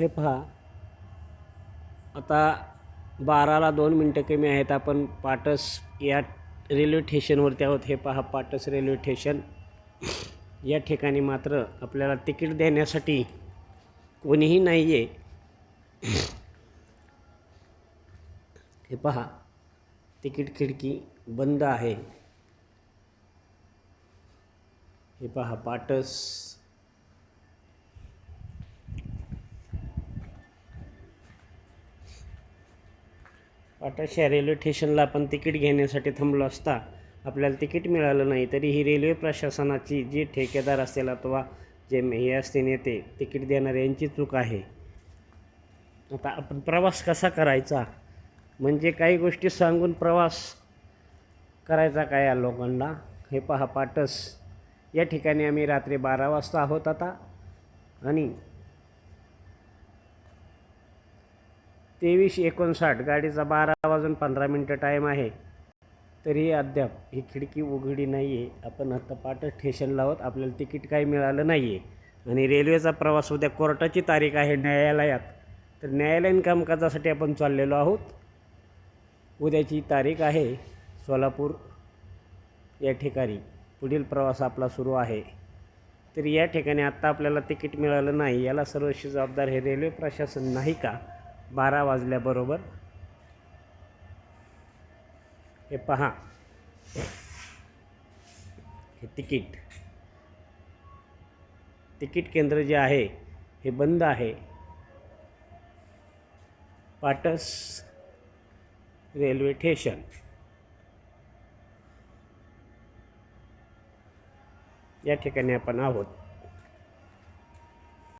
हे पहा. आता बाराला दोन मिनटं कमी आहेत. आपण पाटस या रेल्वे स्टेशनवरती आहोत. हे पहा पाटस रेल्वे स्टेशन. या ठिकाणी मात्र आपल्याला तिकीट देण्यासाठी कोणीही नाही आहे हे पहा तिकीट खिडकी बंद आहे. हे पहा पाटस पाटस या रेल्वे स्टेशनला आपण तिकीट घेण्यासाठी थांबलो असता आपल्याला तिकीट मिळालं नाही तरी ही रेल्वे प्रशासनाची जी ठेकेदार असेल अथवा जे हे असते नेते तिकीट देणारे यांची चूक आहे. आता आपण प्रवास कसा करायचा? म्हणजे काही गोष्टी सांगून प्रवास करायचा काय या लोकांना? हे पहा पाटस. या ठिकाणी आम्ही रात्री बारा वाजता आहोत आता. आणि तेवीस एकोणसाठ गाडीचा बारा वाजून पंधरा मिनटं टाईम आहे. तरीही अद्याप ही खिडकी उघडी नाही आहे आपण आता पाट स्टेशनला आहोत. आपल्याला तिकीट काही मिळालं नाही आहे आणि रेल्वेचा प्रवास उद्या कोर्टाची तारीख आहे न्यायालयात. तर न्यायालयीन कामकाजासाठी आपण चाललेलो आहोत. उद्याची तारीख आहे सोलापूर. या ठिकाणी पुढील प्रवास आपला सुरू आहे. तर या ठिकाणी आत्ता आपल्याला तिकीट मिळालं नाही. याला सर्वस्वी जबाबदार हे रेल्वे प्रशासन नाही का? बारा वाजल्याबरोबर. हे पहा. हे तिकीट. तिकीट केंद्र जे आहे हे बंद आहे. Patas railway station. या ठिकाणी आपण आहोत.